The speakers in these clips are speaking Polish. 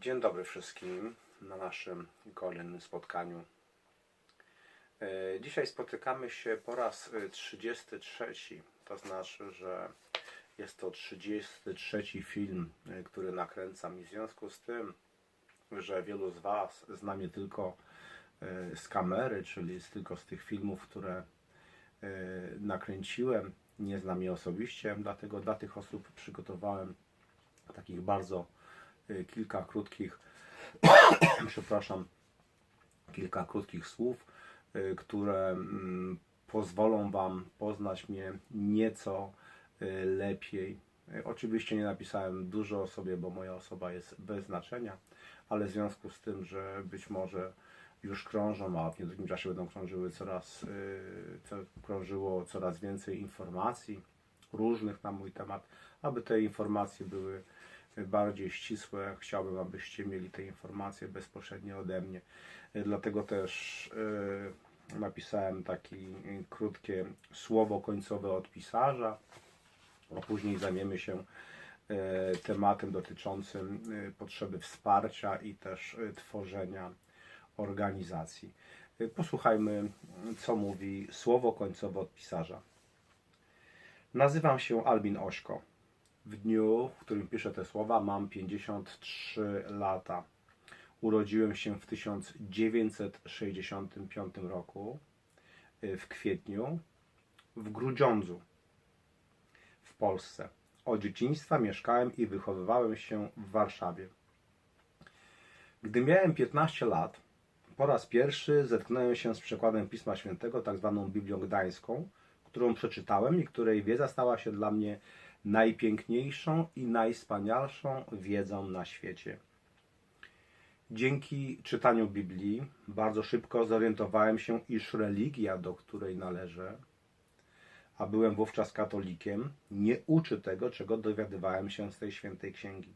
Dzień dobry wszystkim na naszym kolejnym spotkaniu. E, Dzisiaj spotykamy się po raz e, 33. To znaczy, że jest to 33 film, e, który nakręcam i w związku z tym, że wielu z Was zna mnie tylko e, z kamery, czyli tylko z tych filmów, które e, nakręciłem, nie zna mnie osobiście, dlatego dla tych osób przygotowałem takich bardzo kilka krótkich, przepraszam, kilka krótkich słów, y, które mm, pozwolą Wam poznać mnie nieco y, lepiej. Y, Oczywiście nie napisałem dużo o sobie, bo moja osoba jest bez znaczenia, ale w związku z tym, że być może już krążą, a w niedługim czasie będą krążyły coraz, y, co, krążyło coraz więcej informacji różnych na mój temat, aby te informacje były bardziej ścisłe. Chciałbym, abyście mieli te informacje bezpośrednio ode mnie. Y, Dlatego też y, napisałem takie krótkie słowo końcowe od pisarza, a później zajmiemy się tematem dotyczącym potrzeby wsparcia i też tworzenia organizacji. Posłuchajmy, co mówi słowo końcowe od pisarza. Nazywam się Albin Ośko. W dniu, w którym piszę te słowa, mam 53 lata. Urodziłem się w 1965 roku, y, w kwietniu, w Grudziądzu, w Polsce. Od dzieciństwa mieszkałem i wychowywałem się w Warszawie. Gdy miałem 15 lat, po raz pierwszy zetknąłem się z przekładem Pisma Świętego, tak zwaną Biblią Gdańską, którą przeczytałem i której wiedza stała się dla mnie najpiękniejszą i najwspanialszą wiedzą na świecie. Dzięki czytaniu Biblii bardzo szybko zorientowałem się, iż religia, do której należę, a byłem wówczas katolikiem, nie uczy tego, czego dowiadywałem się z tej świętej księgi.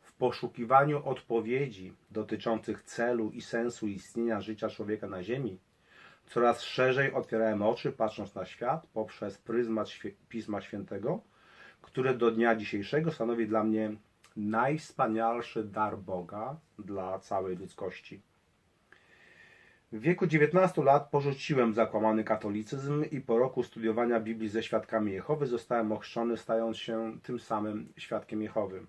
W poszukiwaniu odpowiedzi dotyczących celu i sensu istnienia życia człowieka na Ziemi, coraz szerzej otwierałem oczy, patrząc na świat poprzez pryzmat świe- Pisma Świętego, które do dnia dzisiejszego stanowi dla mnie najwspanialszy dar Boga dla całej ludzkości. W wieku 19 lat porzuciłem zakłamany katolicyzm i po roku studiowania Biblii ze świadkami Jehowy zostałem ochrzczony, stając się tym samym świadkiem Jehowy.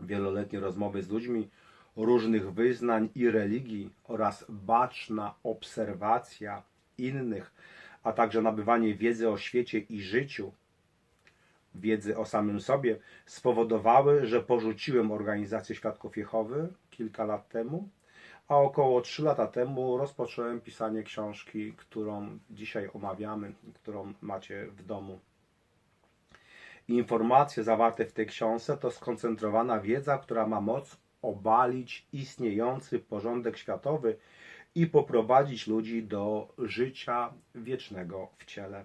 Wieloletnie rozmowy z ludźmi różnych wyznań i religii oraz baczna obserwacja innych, a także nabywanie wiedzy o świecie i życiu, wiedzy o samym sobie, spowodowały, że porzuciłem organizację Świadków Jehowy kilka lat temu, a około 3 lata temu rozpocząłem pisanie książki, którą dzisiaj omawiamy, którą macie w domu. Informacje zawarte w tej książce to skoncentrowana wiedza, która ma moc obalić istniejący porządek światowy i poprowadzić ludzi do życia wiecznego w ciele.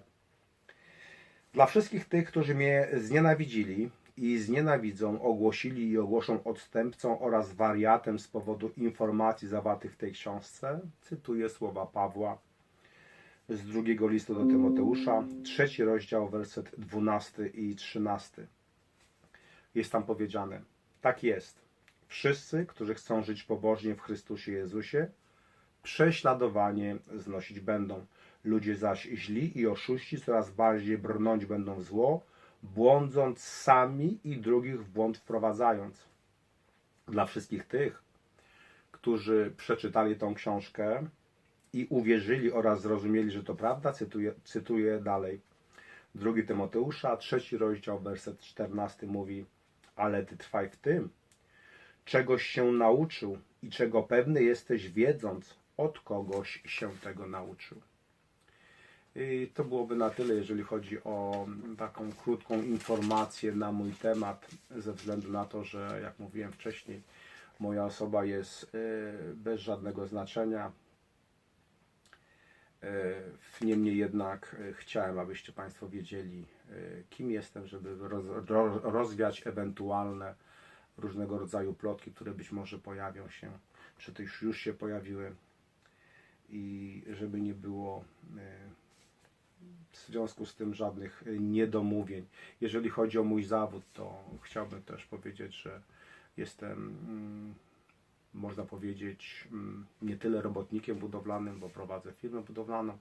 Dla wszystkich tych, którzy mnie znienawidzili i znienawidzą, ogłosili i ogłoszą odstępcą oraz wariatem z powodu informacji zawartych w tej książce, cytuję słowa Pawła z drugiego listu do Tymoteusza, trzeci rozdział, werset 12 i 13. Jest tam powiedziane: Tak jest. Wszyscy, którzy chcą żyć pobożnie w Chrystusie Jezusie, prześladowanie znosić będą. Ludzie zaś źli i oszuści coraz bardziej brnąć będą w zło, błądząc sami i drugich w błąd wprowadzając. Dla wszystkich tych, którzy przeczytali tą książkę i uwierzyli oraz zrozumieli, że to prawda, cytuję, cytuję dalej. Drugi Tymoteusza, trzeci rozdział, werset 14 mówi: Ale ty trwaj w tym, czegoś się nauczył i czego pewny jesteś, wiedząc, od kogoś się tego nauczył. I to byłoby na tyle, jeżeli chodzi o taką krótką informację na mój temat, ze względu na to, że, jak mówiłem wcześniej, moja osoba jest y, bez żadnego znaczenia. Y, Niemniej jednak y, chciałem, abyście Państwo wiedzieli, kim jestem, żeby roz, ro- rozwiać ewentualne różnego rodzaju plotki, które być może pojawią się, czy też już się pojawiły i żeby nie było y, w związku z tym żadnych y, niedomówień. Jeżeli chodzi o mój zawód, to chciałbym też powiedzieć, że Jestem, mm, można powiedzieć, mm, nie tyle robotnikiem budowlanym, bo prowadzę firmę budowlaną,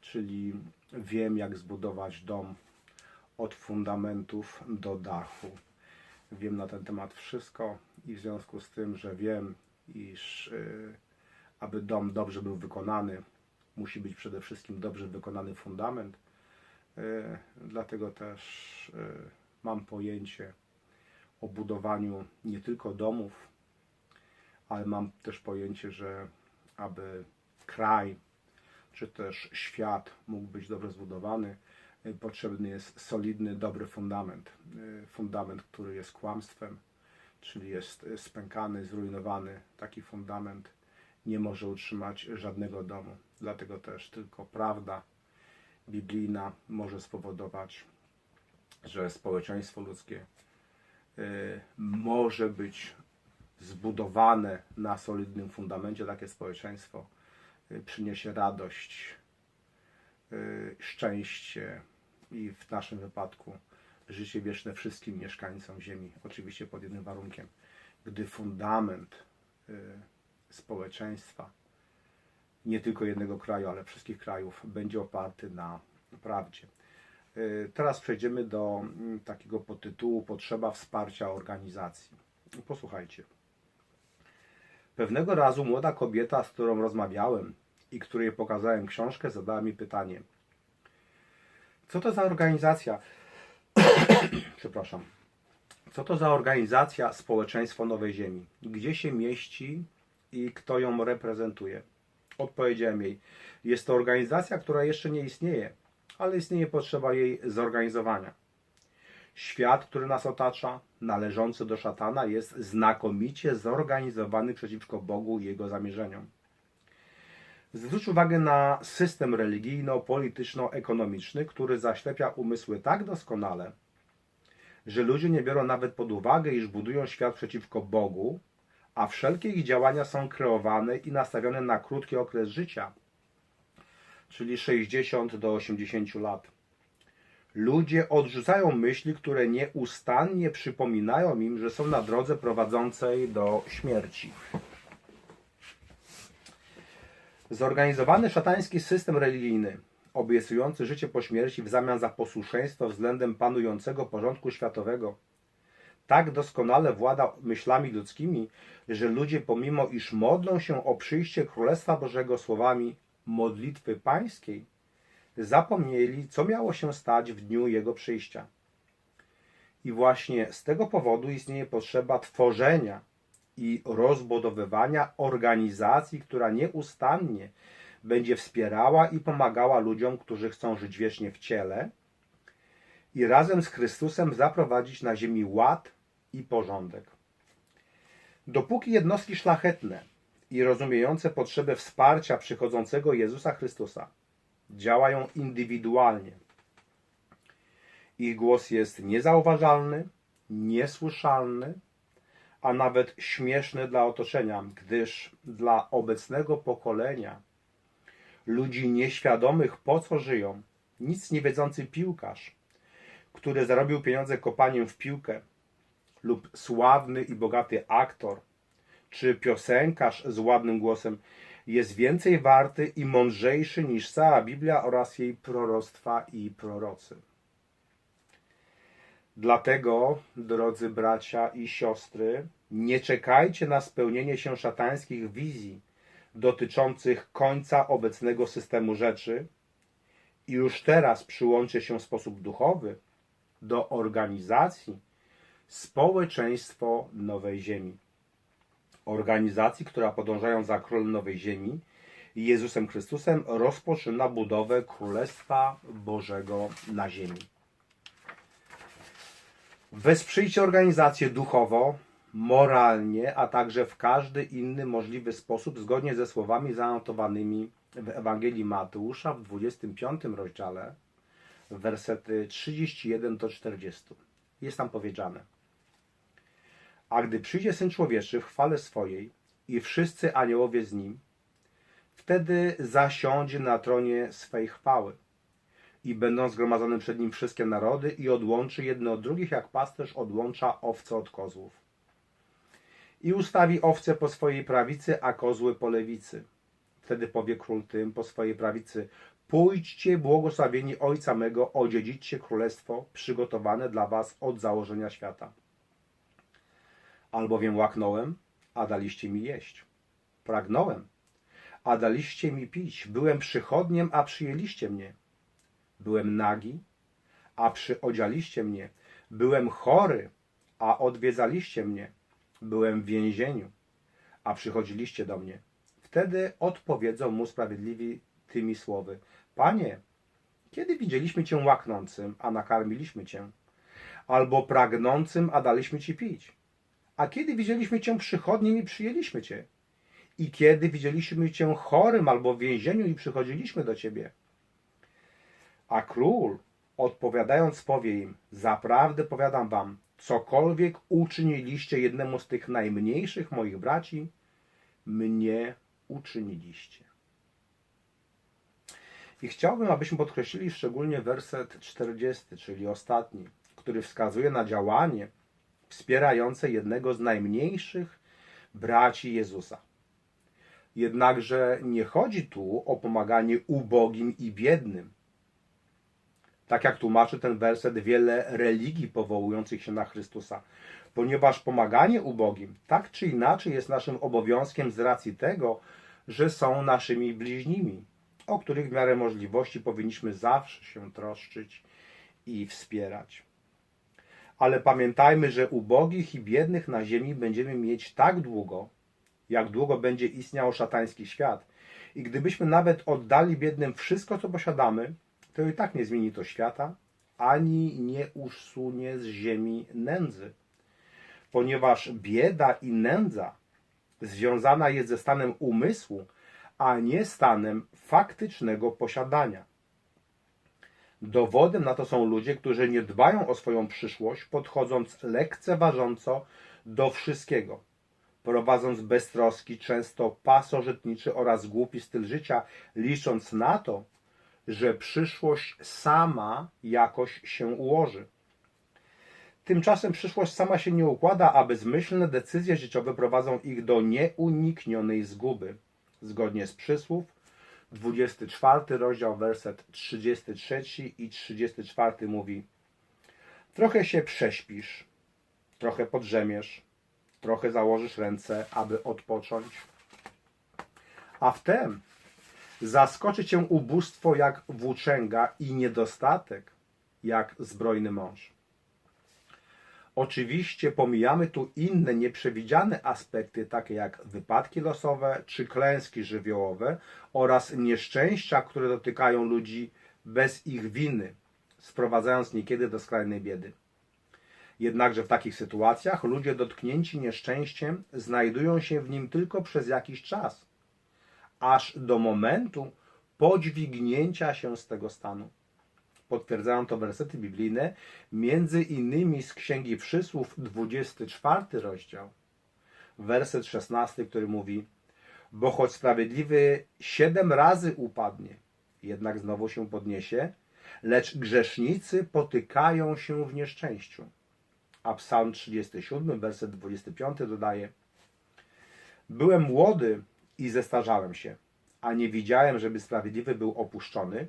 czyli wiem, jak zbudować dom od fundamentów do dachu. Wiem na ten temat wszystko i w związku z tym, że wiem, iż y, aby dom dobrze był wykonany, musi być przede wszystkim dobrze wykonany fundament. Y, Dlatego też y, mam pojęcie o budowaniu nie tylko domów, ale mam też pojęcie, że aby kraj czy też świat mógł być dobrze zbudowany, potrzebny jest solidny, dobry fundament. Y, Fundament, który jest kłamstwem, czyli jest y, spękany, zrujnowany. Taki fundament nie może utrzymać żadnego domu. Dlatego też tylko prawda biblijna może spowodować, że społeczeństwo ludzkie y, może być zbudowane na solidnym fundamencie. Takie społeczeństwo przyniesie radość, szczęście i w naszym wypadku życie wieczne wszystkim mieszkańcom Ziemi. Oczywiście pod jednym warunkiem, gdy fundament y, społeczeństwa, nie tylko jednego kraju, ale wszystkich krajów, będzie oparty na prawdzie. Y, Teraz przejdziemy do mm, takiego podtytułu Potrzeba wsparcia organizacji. Posłuchajcie. Pewnego razu młoda kobieta, z którą rozmawiałem i której pokazałem książkę, zadała mi pytanie: Co to za organizacja? Przepraszam. Co to za organizacja Społeczeństwo Nowej Ziemi? Gdzie się mieści i kto ją reprezentuje? Odpowiedziałem jej: Jest to organizacja, która jeszcze nie istnieje, ale istnieje potrzeba jej zorganizowania. Świat, który nas otacza, należący do szatana, jest znakomicie zorganizowany przeciwko Bogu i jego zamierzeniom. Zwróć uwagę na system religijno-polityczno-ekonomiczny, który zaślepia umysły tak doskonale, że ludzie nie biorą nawet pod uwagę, iż budują świat przeciwko Bogu, a wszelkie ich działania są kreowane i nastawione na krótki okres życia, czyli 60 do 80 lat. Ludzie odrzucają myśli, które nieustannie przypominają im, że są na drodze prowadzącej do śmierci. Zorganizowany szatański system religijny, obiecujący życie po śmierci w zamian za posłuszeństwo względem panującego porządku światowego, tak doskonale włada myślami ludzkimi, że ludzie, pomimo iż modlą się o przyjście Królestwa Bożego słowami modlitwy pańskiej, zapomnieli, co miało się stać w dniu Jego przyjścia. I właśnie z tego powodu istnieje potrzeba tworzenia i rozbudowywania organizacji, która nieustannie będzie wspierała i pomagała ludziom, którzy chcą żyć wiecznie w ciele i razem z Chrystusem zaprowadzić na ziemi ład i porządek. Dopóki jednostki szlachetne i rozumiejące potrzebę wsparcia przychodzącego Jezusa Chrystusa działają indywidualnie, ich głos jest niezauważalny, niesłyszalny, a nawet śmieszny dla otoczenia, gdyż dla obecnego pokolenia ludzi nieświadomych po co żyją, nic nie wiedzący piłkarz, który zarobił pieniądze kopaniem w piłkę, lub sławny i bogaty aktor, czy piosenkarz z ładnym głosem jest więcej warty i mądrzejszy niż cała Biblia oraz jej proroctwa i prorocy. Dlatego, drodzy bracia i siostry, nie czekajcie na spełnienie się szatańskich wizji dotyczących końca obecnego systemu rzeczy i już teraz przyłączcie się w sposób duchowy do organizacji Społeczeństwo Nowej Ziemi. Organizacji, która podążając za Królem Nowej Ziemi Jezusem Chrystusem rozpoczyna budowę Królestwa Bożego na ziemi. Wesprzyjcie organizację duchowo, moralnie, a także w każdy inny możliwy sposób, zgodnie ze słowami zanotowanymi w Ewangelii Mateusza w 25 rozdziale, wersety 31 do 40. Jest tam powiedziane: A gdy przyjdzie syn człowieczy w chwale swojej i wszyscy aniołowie z nim, wtedy zasiądzie na tronie swej chwały i będą zgromadzone przed nim wszystkie narody i odłączy jedne od drugich, jak pasterz odłącza owce od kozłów. i ustawi owce po swojej prawicy, a kozły po lewicy. Wtedy powie król tym po swojej prawicy: Pójdźcie, błogosławieni Ojca mego, odziedziczcie królestwo przygotowane dla was od założenia świata. Albowiem łaknąłem, a daliście mi jeść. Pragnąłem, a daliście mi pić. Byłem przychodniem, a przyjęliście mnie. Byłem nagi, a przyodzialiście mnie. Byłem chory, a odwiedzaliście mnie. Byłem w więzieniu, a przychodziliście do mnie. Wtedy odpowiedzą mu sprawiedliwi tymi słowy: Panie, kiedy widzieliśmy cię łaknącym, a nakarmiliśmy cię, albo pragnącym, a daliśmy ci pić? A kiedy widzieliśmy cię przychodnim i przyjęliśmy cię? I kiedy widzieliśmy cię chorym albo w więzieniu i przychodziliśmy do ciebie? A król, odpowiadając, powie im: Zaprawdę powiadam wam, cokolwiek uczyniliście jednemu z tych najmniejszych moich braci, mnie uczyniliście. I chciałbym, abyśmy podkreślili szczególnie werset 40, czyli ostatni, który wskazuje na działanie wspierające jednego z najmniejszych braci Jezusa. Jednakże nie chodzi tu o pomaganie ubogim i biednym. Tak jak tłumaczy ten werset wiele religii powołujących się na Chrystusa. Ponieważ pomaganie ubogim tak czy inaczej jest naszym obowiązkiem z racji tego, że są naszymi bliźnimi, o których w miarę możliwości powinniśmy zawsze się troszczyć i wspierać. Ale pamiętajmy, że ubogich i biednych na ziemi będziemy mieć tak długo, jak długo będzie istniał szatański świat. I gdybyśmy nawet oddali biednym wszystko, co posiadamy, to i tak nie zmieni to świata, ani nie usunie z ziemi nędzy. Ponieważ bieda i nędza związana jest ze stanem umysłu, a nie stanem faktycznego posiadania. Dowodem na to są ludzie, którzy nie dbają o swoją przyszłość, podchodząc lekceważąco do wszystkiego, prowadząc beztroski, często pasożytniczy oraz głupi styl życia, licząc na to, że przyszłość sama jakoś się ułoży. Tymczasem przyszłość sama się nie układa, a bezmyślne decyzje życiowe prowadzą ich do nieuniknionej zguby. Zgodnie z przysłów, 24 rozdział, werset 33 i 34 mówi Trochę się prześpisz, trochę podrzemiesz, trochę założysz ręce, aby odpocząć, a wtem zaskoczy cię ubóstwo jak włóczęga i niedostatek jak zbrojny mąż. Oczywiście pomijamy tu inne nieprzewidziane aspekty, takie jak wypadki losowe czy klęski żywiołowe oraz nieszczęścia, które dotykają ludzi bez ich winy, sprowadzając niekiedy do skrajnej biedy. Jednakże w takich sytuacjach ludzie dotknięci nieszczęściem znajdują się w nim tylko przez jakiś czas, aż do momentu podźwignięcia się z tego stanu potwierdzają to wersety biblijne, między innymi z Księgi Przysłów, 24 rozdział, werset 16, który mówi Bo choć sprawiedliwy siedem razy upadnie, jednak znowu się podniesie, lecz grzesznicy potykają się w nieszczęściu. A Psalm 37, werset 25 dodaje Byłem młody i zestarzałem się, a nie widziałem, żeby sprawiedliwy był opuszczony,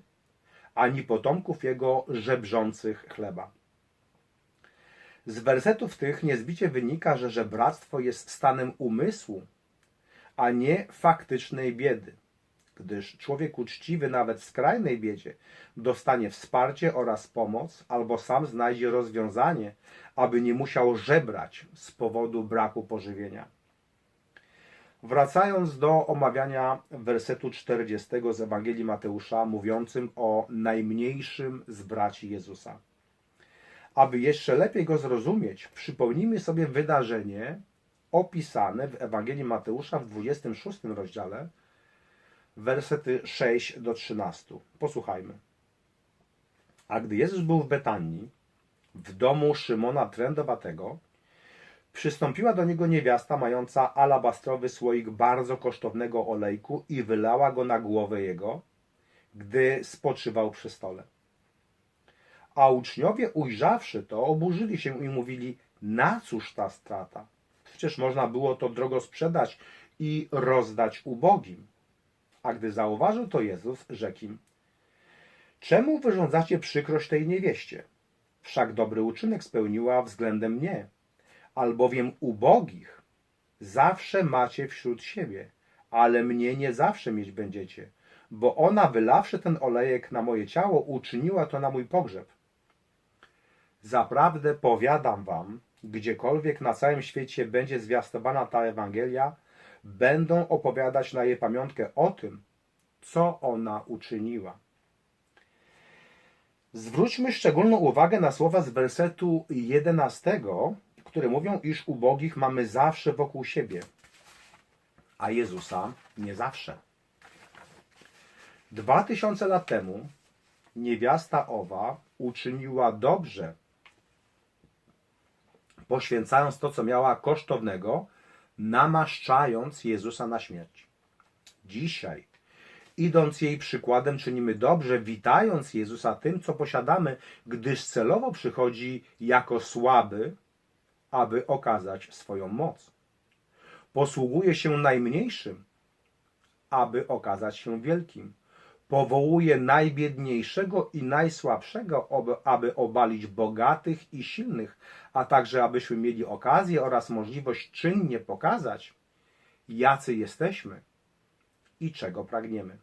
ani potomków jego żebrzących chleba. Z wersetów tych niezbicie wynika, że żebractwo jest stanem umysłu, a nie faktycznej biedy, gdyż człowiek uczciwy nawet w skrajnej biedzie dostanie wsparcie oraz pomoc, albo sam znajdzie rozwiązanie, aby nie musiał żebrać z powodu braku pożywienia. Wracając do omawiania wersetu 40 z Ewangelii Mateusza, mówiącym o najmniejszym z braci Jezusa. Aby jeszcze lepiej go zrozumieć, przypomnijmy sobie wydarzenie opisane w Ewangelii Mateusza w 26 rozdziale, wersety 6 do 13. Posłuchajmy. A gdy Jezus był w Betanii, w domu Szymona Trędowatego, Przystąpiła do niego niewiasta mająca alabastrowy słoik bardzo kosztownego olejku i wylała go na głowę jego, gdy spoczywał przy stole. A uczniowie ujrzawszy to, oburzyli się i mówili, na cóż ta strata? Przecież można było to drogo sprzedać i rozdać ubogim. A gdy zauważył to Jezus, rzekł im, Czemu wyrządzacie przykrość tej niewieście? Wszak dobry uczynek spełniła względem mnie, albowiem ubogich zawsze macie wśród siebie, ale mnie nie zawsze mieć będziecie, bo ona wylawszy ten olejek na moje ciało, uczyniła to na mój pogrzeb. Zaprawdę powiadam wam, gdziekolwiek na całym świecie będzie zwiastowana ta Ewangelia, będą opowiadać na jej pamiątkę o tym, co ona uczyniła. Zwróćmy szczególną uwagę na słowa z wersetu 11, które mówią, iż ubogich mamy zawsze wokół siebie, a Jezusa nie zawsze. Dwa tysiące lat temu niewiasta owa uczyniła dobrze, poświęcając to, co miała kosztownego, namaszczając Jezusa na śmierć. Dzisiaj, idąc jej przykładem, czynimy dobrze, witając Jezusa tym, co posiadamy, gdyż celowo przychodzi jako słaby, aby okazać swoją moc. Posługuje się najmniejszym, aby okazać się wielkim. Powołuje najbiedniejszego i najsłabszego, aby- obalić bogatych i silnych, a także abyśmy mieli okazję oraz możliwość czynnie pokazać, jacy jesteśmy i czego pragniemy.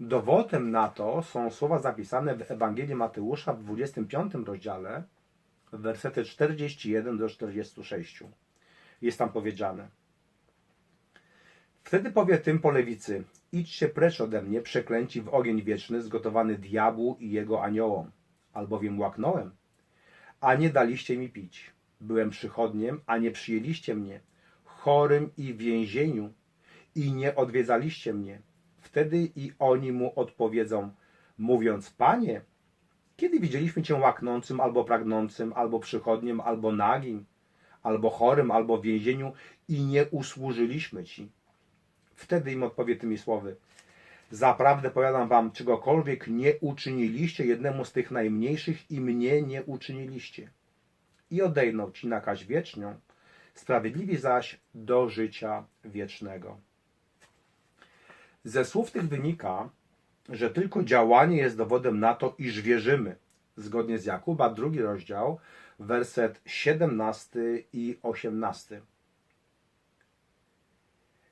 Dowodem na to są słowa zapisane w Ewangelii Mateusza w 25 rozdziale, wersety 41 do 46. Jest tam powiedziane: Wtedy powie tym po lewicy: Idźcie precz ode mnie, przeklęci w ogień wieczny, zgotowany diabłu i jego aniołom, albowiem łaknąłem, a nie daliście mi pić. Byłem przychodniem, a nie przyjęliście mnie, chorym i w więzieniu, i nie odwiedzaliście mnie. Wtedy i oni mu odpowiedzą, mówiąc: Panie, kiedy widzieliśmy Cię łaknącym, albo pragnącym, albo przychodniem, albo nagim, albo chorym, albo w więzieniu i nie usłużyliśmy Ci? Wtedy im odpowie tymi słowy: Zaprawdę powiadam Wam, czegokolwiek nie uczyniliście jednemu z tych najmniejszych i mnie nie uczyniliście. I odejdą Ci na kaź wieczną, sprawiedliwi zaś do życia wiecznego. Ze słów tych wynika, że tylko działanie jest dowodem na to, iż wierzymy. Zgodnie z Jakuba, drugi rozdział, werset 17 i 18.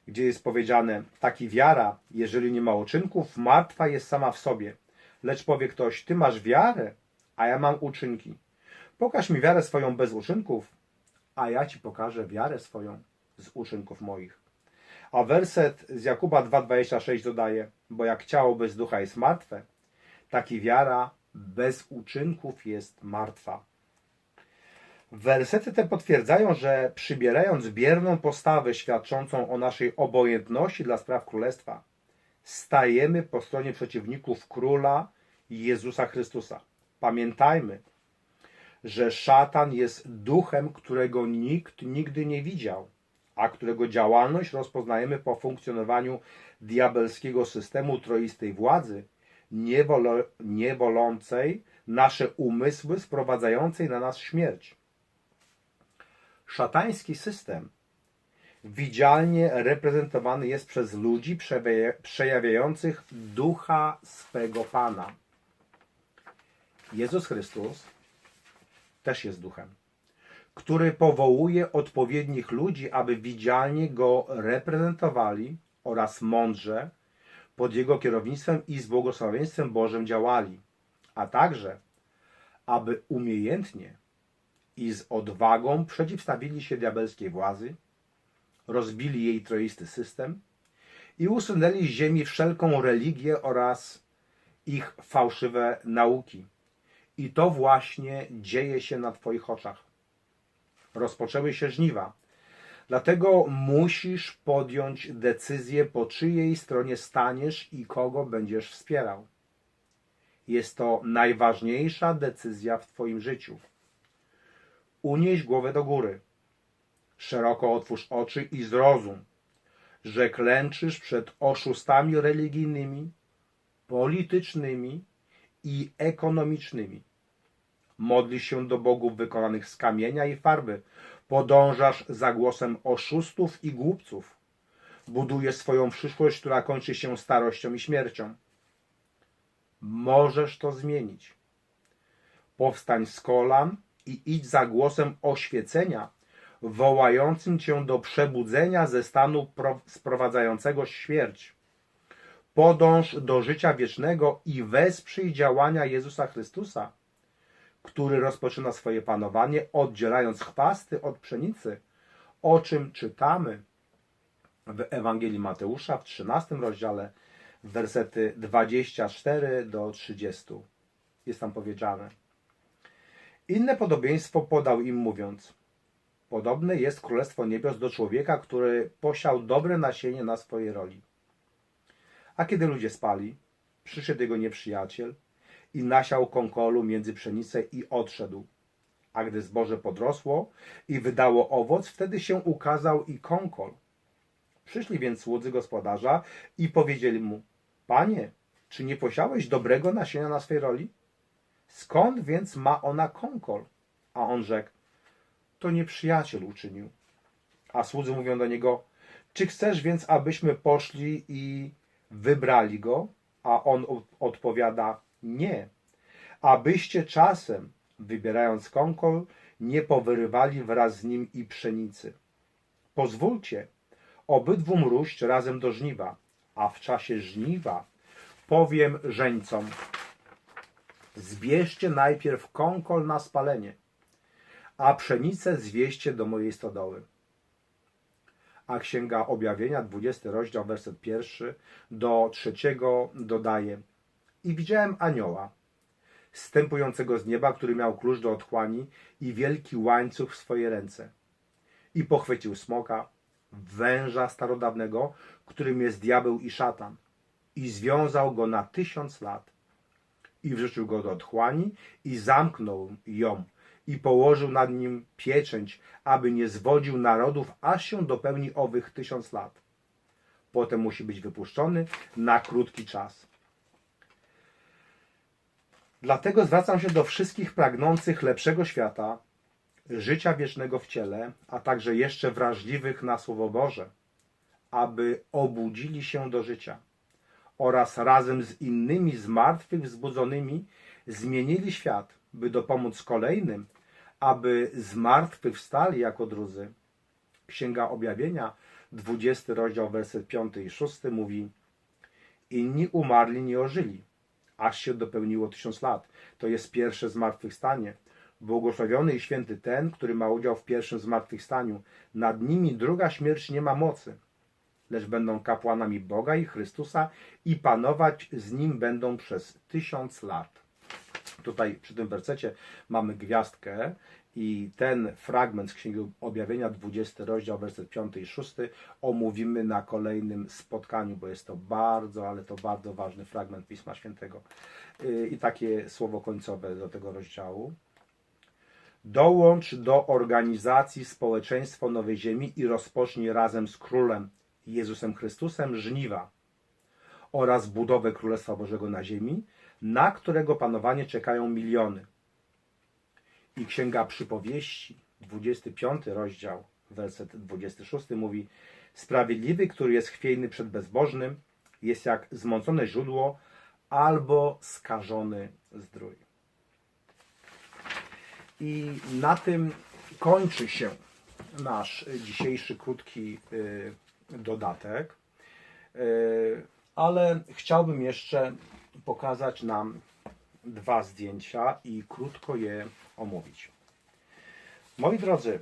Gdzie jest powiedziane, taki wiara, jeżeli nie ma uczynków, martwa jest sama w sobie. Lecz powie ktoś, ty masz wiarę, a ja mam uczynki. Pokaż mi wiarę swoją bez uczynków, a ja ci pokażę wiarę swoją z uczynków moich. A werset z Jakuba 2,26 dodaje, bo jak ciało bez ducha jest martwe, tak i wiara bez uczynków jest martwa. Wersety te potwierdzają, że przybierając bierną postawę świadczącą o naszej obojętności dla spraw królestwa, stajemy po stronie przeciwników króla Jezusa Chrystusa. Pamiętajmy, że szatan jest duchem, którego nikt nigdy nie widział, a którego działalność rozpoznajemy po funkcjonowaniu diabelskiego systemu troistej władzy, niewolo, niewolącej nasze umysły, sprowadzającej na nas śmierć. Szatański system widzialnie reprezentowany jest przez ludzi przejawiających ducha swego Pana. Jezus Chrystus też jest duchem, który powołuje odpowiednich ludzi, aby widzialnie go reprezentowali oraz mądrze pod jego kierownictwem i z błogosławieństwem Bożym działali, a także aby umiejętnie i z odwagą przeciwstawili się diabelskiej władzy, rozbili jej troisty system i usunęli z ziemi wszelką religię oraz ich fałszywe nauki. I to właśnie dzieje się na Twoich oczach. Rozpoczęły się żniwa. Dlatego musisz podjąć decyzję, po czyjej stronie staniesz i kogo będziesz wspierał. Jest to najważniejsza decyzja w Twoim życiu. Unieś głowę do góry. Szeroko otwórz oczy i zrozum, że klęczysz przed oszustami religijnymi, politycznymi i ekonomicznymi. Modlisz się do bogów wykonanych z kamienia i farby, Podążasz za głosem oszustów i głupców. Budujesz swoją przyszłość, która kończy się starością i śmiercią. Możesz to zmienić. Powstań z kolan i idź za głosem oświecenia, wołającym cię do przebudzenia ze stanu pro- sprowadzającego śmierć. Podąż do życia wiecznego i wesprzyj działania Jezusa Chrystusa, który rozpoczyna swoje panowanie, oddzielając chwasty od pszenicy, o czym czytamy w Ewangelii Mateusza w 13 rozdziale, wersety 24 do 30. Jest tam powiedziane. Inne podobieństwo podał im mówiąc: Podobne jest królestwo niebios do człowieka, który posiał dobre nasienie na swojej roli. A kiedy ludzie spali, przyszedł jego nieprzyjaciel i nasiał konkolu między pszenicę i odszedł. A gdy zboże podrosło i wydało owoc, wtedy się ukazał i konkol. Przyszli więc słudzy gospodarza i powiedzieli mu: Panie, czy nie posiałeś dobrego nasienia na swej roli? Skąd więc ma ona konkol? A on rzekł: To nieprzyjaciel uczynił. A słudzy mówią do niego: Czy chcesz więc, abyśmy poszli i wybrali go? A on odpowiada: Nie. Abyście czasem, wybierając konkol, nie powyrywali wraz z nim i pszenicy. Pozwólcie obydwum róść razem do żniwa, a w czasie żniwa powiem żeńcom: Zbierzcie najpierw konkol na spalenie, a pszenicę zwieście do mojej stodoły. A Księga Objawienia, 20 rozdział, werset pierwszy do trzeciego dodaje I widziałem anioła, stępującego z nieba, który miał klucz do otchłani i wielki łańcuch w swojej ręce. I pochwycił smoka, węża starodawnego, którym jest diabeł i szatan, i związał go na tysiąc lat. I wrzucił go do otchłani i zamknął ją i położył nad nim pieczęć, aby nie zwodził narodów, aż się dopełni owych tysiąc lat. Potem musi być wypuszczony na krótki czas. Dlatego zwracam się do wszystkich pragnących lepszego świata, życia wiecznego w ciele, a także jeszcze wrażliwych na Słowo Boże, aby obudzili się do życia oraz razem z innymi zmartwych wzbudzonymi zmienili świat, by dopomóc kolejnym, aby zmartwychwstali jako drudzy. Księga Objawienia, 20 rozdział, werset 5 i 6 mówi Inni umarli nie ożyli, aż się dopełniło tysiąc lat. To jest pierwsze zmartwychwstanie. Błogosławiony i święty ten, który ma udział w pierwszym zmartwychwstaniu. Nad nimi druga śmierć nie ma mocy, lecz będą kapłanami Boga i Chrystusa i panować z nim będą przez tysiąc lat. Tutaj przy tym wersecie mamy gwiazdkę i ten fragment z Księgi Objawienia, 20 rozdział, werset 5 i 6 omówimy na kolejnym spotkaniu, bo jest to bardzo, ale to bardzo ważny fragment Pisma Świętego. Yy, I takie słowo końcowe do tego rozdziału. Dołącz do organizacji Społeczeństwo Nowej Ziemi i rozpocznij razem z Królem Jezusem Chrystusem żniwa oraz budowę Królestwa Bożego na ziemi, na którego panowanie czekają miliony. I Księga Przypowieści, 25 rozdział, werset 26 mówi Sprawiedliwy, który jest chwiejny przed bezbożnym, jest jak zmącone źródło albo skażony zdrój. I na tym kończy się nasz dzisiejszy krótki y, dodatek. Y, ale chciałbym jeszcze pokazać nam dwa zdjęcia i krótko je omówić. Moi drodzy,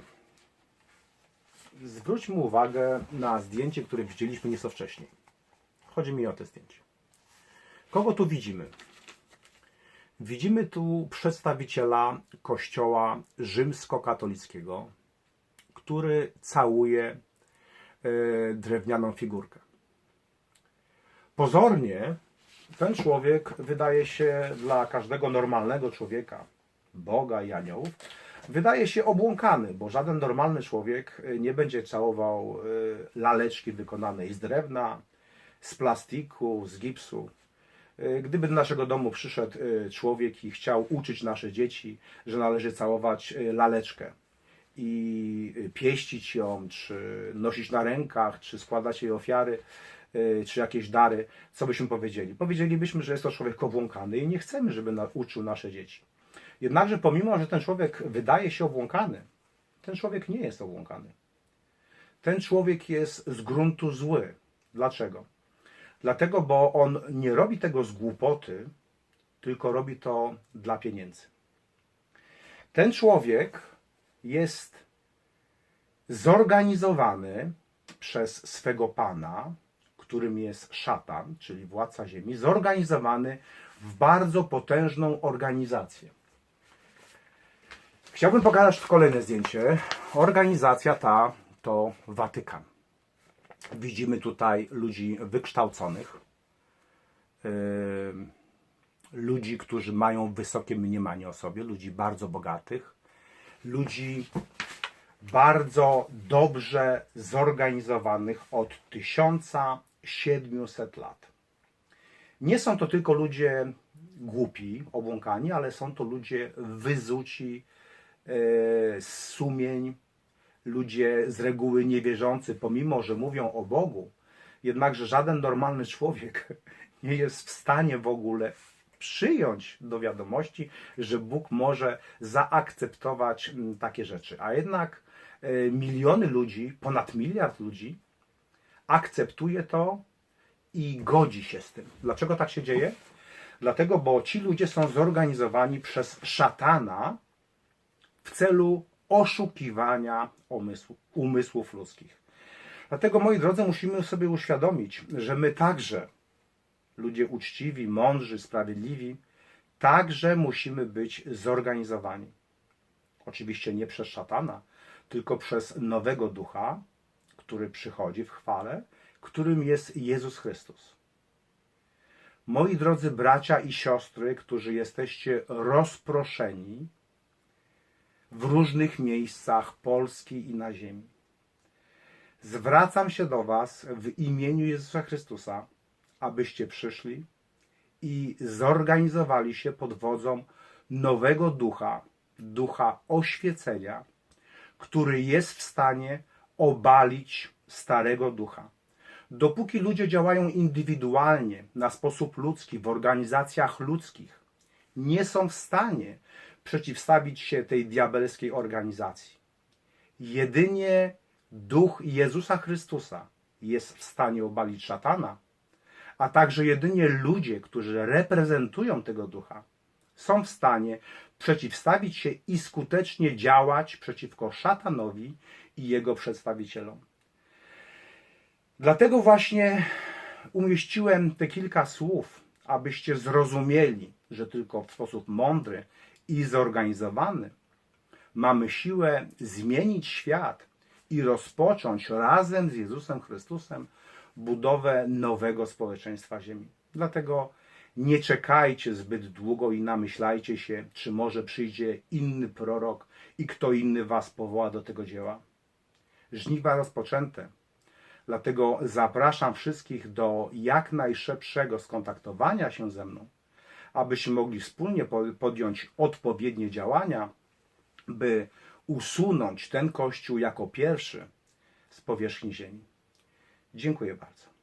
zwróćmy uwagę na zdjęcie, które widzieliśmy nieco wcześniej. Chodzi mi o to zdjęcie. Kogo tu widzimy? Widzimy tu przedstawiciela kościoła rzymskokatolickiego, który całuje e, drewnianą figurkę. Pozornie ten człowiek wydaje się dla każdego normalnego człowieka, Boga i aniołów, wydaje się obłąkany, bo żaden normalny człowiek y, nie będzie całował y, laleczki wykonanej z drewna, z plastiku, z gipsu. Y, Gdyby do naszego domu przyszedł człowiek i chciał uczyć nasze dzieci, że należy całować laleczkę i pieścić ją, czy nosić na rękach, czy składać jej ofiary, czy jakieś dary, co byśmy powiedzieli? Powiedzielibyśmy, że jest to człowiek obłąkany i nie chcemy, żeby nauczył nasze dzieci. Jednakże pomimo, że ten człowiek wydaje się obłąkany, ten człowiek nie jest obłąkany. Ten człowiek jest z gruntu zły. Dlaczego? Dlatego, bo on nie robi tego z głupoty, tylko robi to dla pieniędzy. Ten człowiek jest zorganizowany przez swego pana, którym jest szatan, czyli władca ziemi, zorganizowany w bardzo potężną organizację. Chciałbym pokazać kolejne zdjęcie. Organizacja ta to Watykan. Widzimy tutaj ludzi wykształconych, ludzi, którzy mają wysokie mniemanie o sobie, ludzi bardzo bogatych, ludzi bardzo dobrze zorganizowanych od 1700 lat. Nie są to tylko ludzie głupi, obłąkani, ale są to ludzie wyzuci sumień, ludzie z reguły niewierzący, pomimo że mówią o Bogu, jednakże żaden normalny człowiek nie jest w stanie w ogóle przyjąć do wiadomości, że Bóg może zaakceptować takie rzeczy. A jednak e, miliony ludzi, ponad miliard ludzi akceptuje to i godzi się z tym. Dlaczego tak się dzieje? Dlatego, bo ci ludzie są zorganizowani przez szatana w celu oszukiwania umysłu, umysłów ludzkich. Dlatego, moi drodzy, musimy sobie uświadomić, że my także, ludzie uczciwi, mądrzy, sprawiedliwi, także musimy być zorganizowani. Oczywiście nie przez szatana, tylko przez nowego ducha, który przychodzi w chwale, którym jest Jezus Chrystus. Moi drodzy bracia i siostry, którzy jesteście rozproszeni w różnych miejscach Polski i na ziemi. Zwracam się do Was w imieniu Jezusa Chrystusa, abyście przyszli i zorganizowali się pod wodzą nowego ducha, ducha oświecenia, który jest w stanie obalić starego ducha. Dopóki ludzie działają indywidualnie, na sposób ludzki, w organizacjach ludzkich, nie są w stanie przeciwstawić się tej diabelskiej organizacji. Jedynie duch Jezusa Chrystusa jest w stanie obalić szatana, a także jedynie ludzie, którzy reprezentują tego ducha, są w stanie przeciwstawić się i skutecznie działać przeciwko szatanowi i jego przedstawicielom. Dlatego właśnie umieściłem te kilka słów, abyście zrozumieli, że tylko w sposób mądry i zorganizowany mamy siłę zmienić świat i rozpocząć razem z Jezusem Chrystusem budowę nowego społeczeństwa Ziemi. Dlatego nie czekajcie zbyt długo i namyślajcie się, czy może przyjdzie inny prorok i kto inny was powoła do tego dzieła. Żniwa rozpoczęte. Dlatego zapraszam wszystkich do jak najszybszego skontaktowania się ze mną, abyśmy mogli wspólnie podjąć odpowiednie działania, by usunąć ten kościół jako pierwszy z powierzchni ziemi. Dziękuję bardzo.